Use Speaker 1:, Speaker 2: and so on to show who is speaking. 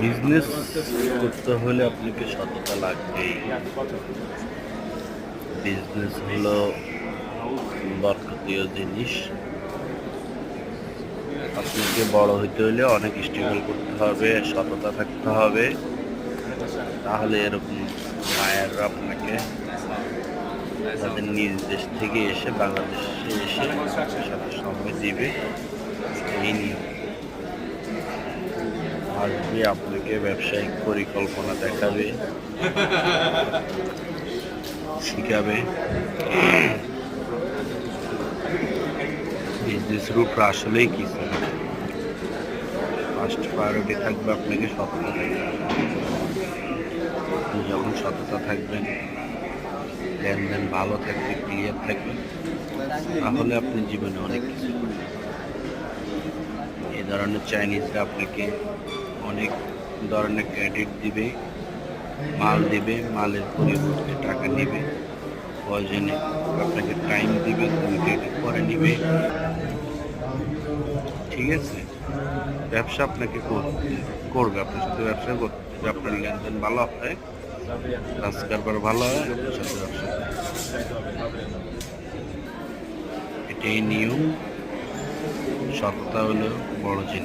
Speaker 1: Business করতে হলে আপনাকে সততা লাগবেই। বিজনেস হলো বরকতীয় জিনিস। আপনাকে বড় হইতে হলে অনেক স্ট্রাগল করতে হবে, সততা থাকতে হবে। তাহলে এরকম মায়েরা আপনাকে তাদের নিজ দেশ থেকে এসে বাংলাদেশে এসে সময় দিবে এই নিয়ম আসবে আপনাকে ব্যবসায়িক পরিকল্পনা দেখাবে, শিখাবে। বিজনেস রুট আসলেই কিছু ফার্স্ট প্রায়োরিটি থাকবে আপনাকে সততা। আপনি যখন সততা থাকবেন, লেনদেন ভালো থাকবে ক্লিয়ার থাকবে, তাহলে আপনি জীবনে অনেক কিছু এই ধরনের চাইনিজরা আপনাকে অনেক ধরনের ক্রেডিট দিবে, মাল দিবে, মালের পরিবর্তে টাকা নেবে। প্রয়োজনে আপনাকে টাইম দিবে, তুমি ক্রেডিট করে নিবে। ঠিক আছে? ব্যবসা আপনাকে করবে। আপনার সাথে ব্যবসা করতে আপনার লেনদেন ভালো হয়, কাজ কারবার ভালো হয়, আপনার সাথে ব্যবসা। এটাই নিয়ম। সততা হলো বড় জিনিস।